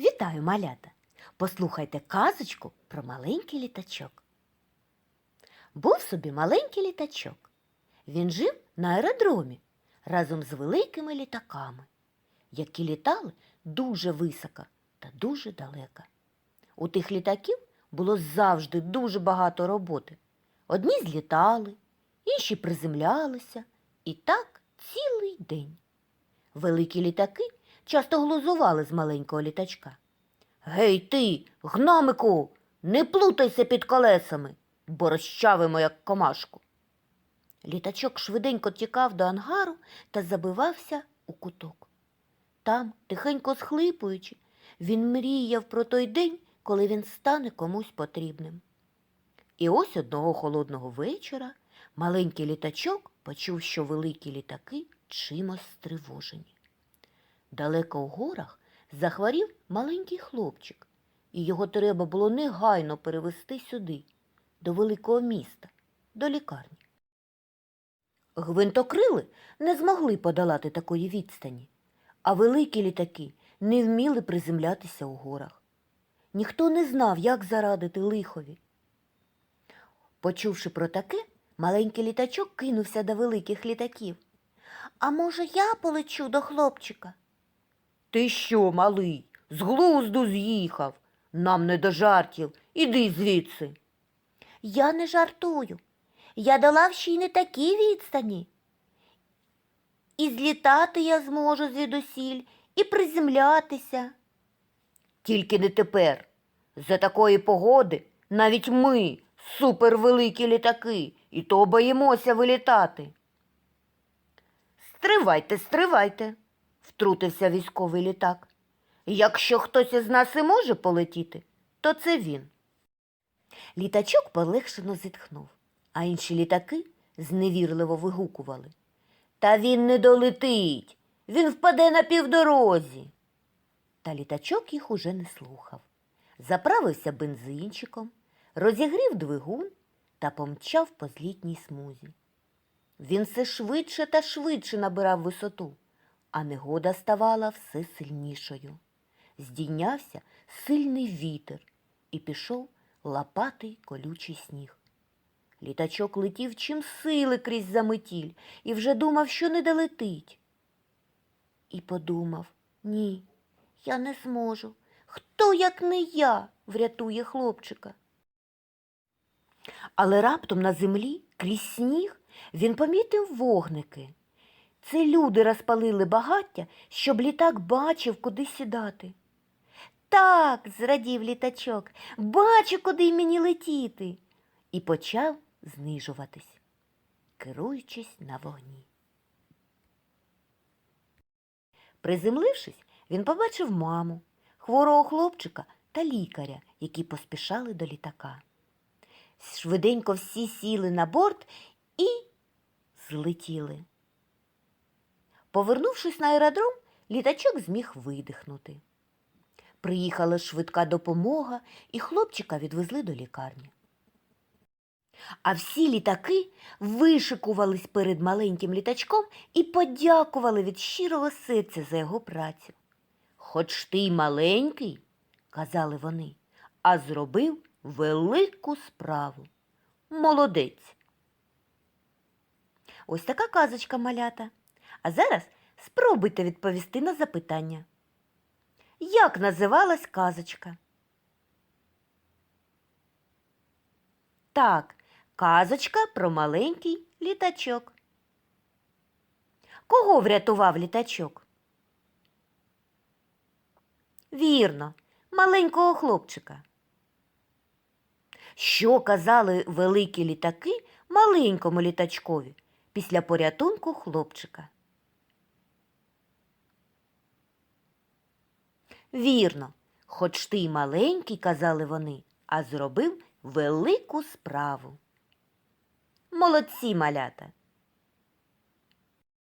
Вітаю, малята! Послухайте казочку про маленький літачок. Був собі маленький літачок. Він жив на аеродромі разом з великими літаками, які літали дуже високо та дуже далеко. У тих літаків було завжди дуже багато роботи. Одні злітали, інші приземлялися, і так цілий день. Великі літаки часто глузували з маленького літачка. Гей ти, гномику, не плутайся під колесами, бо розчавимо, як комашку. Літачок швиденько тікав до ангару та забивався у куток. Там, тихенько схлипуючи, він мріяв про той день, коли він стане комусь потрібним. І ось одного холодного вечора маленький літачок почув, що великі літаки чимось стривожені. Далеко в горах захворів маленький хлопчик, і його треба було негайно перевезти сюди, до великого міста, до лікарні. Гвинтокрили не змогли подолати такої відстані, а великі літаки не вміли приземлятися у горах. Ніхто не знав, як зарадити лихові. Почувши про таке, маленький літачок кинувся до великих літаків. А може, я полечу до хлопчика? Ти що, малий, з глузду з'їхав? Нам не до жартів. Іди звідси. Я не жартую. Я долав ще й не такі відстані. І злітати я зможу звідусіль, і приземлятися. Тільки не тепер. За такої погоди навіть ми, супервеликі літаки, і то боїмося вилітати. Стривайте, стривайте, втрутився військовий літак. Якщо хтось із нас і може полетіти, то це він. Літачок полегшено зітхнув, а інші літаки зневірливо вигукували. Та він не долетить, він впаде на півдорозі. Та літачок їх уже не слухав. Заправився бензинчиком, розігрів двигун та помчав по злітній смузі. Він все швидше та швидше набирав висоту, а негода ставала все сильнішою. Здійнявся сильний вітер і пішов лапатий колючий сніг. Літачок летів чим сили крізь заметіль і вже думав, що не долетить. І подумав ні, я не зможу. Хто, як не я, врятує хлопчика? Але раптом на землі, крізь сніг, він помітив вогники. Це люди розпалили багаття, щоб літак бачив, куди сідати. Так, зрадів літачок, бачу, куди мені летіти, і почав знижуватись, керуючись на вогні. Приземлившись, він побачив маму, хворого хлопчика та лікаря, які поспішали до літака. Швиденько всі сіли на борт і злетіли. Повернувшись на аеродром, літачок зміг видихнути. Приїхала швидка допомога, і хлопчика відвезли до лікарні. А всі літаки вишикувались перед маленьким літачком і подякували від щирого серця за його працю. Хоч ти й маленький, казали вони, а зробив велику справу. Молодець. Ось така казочка малята. А зараз спробуйте відповісти на запитання. Як називалась казочка? Так, казочка про маленький літачок. Кого врятував літачок? Вірно, маленького хлопчика. Що казали великі літаки маленькому літачкові після порятунку хлопчика? Вірно, хоч ти й маленький, казали вони, а зробив велику справу. Молодці малята!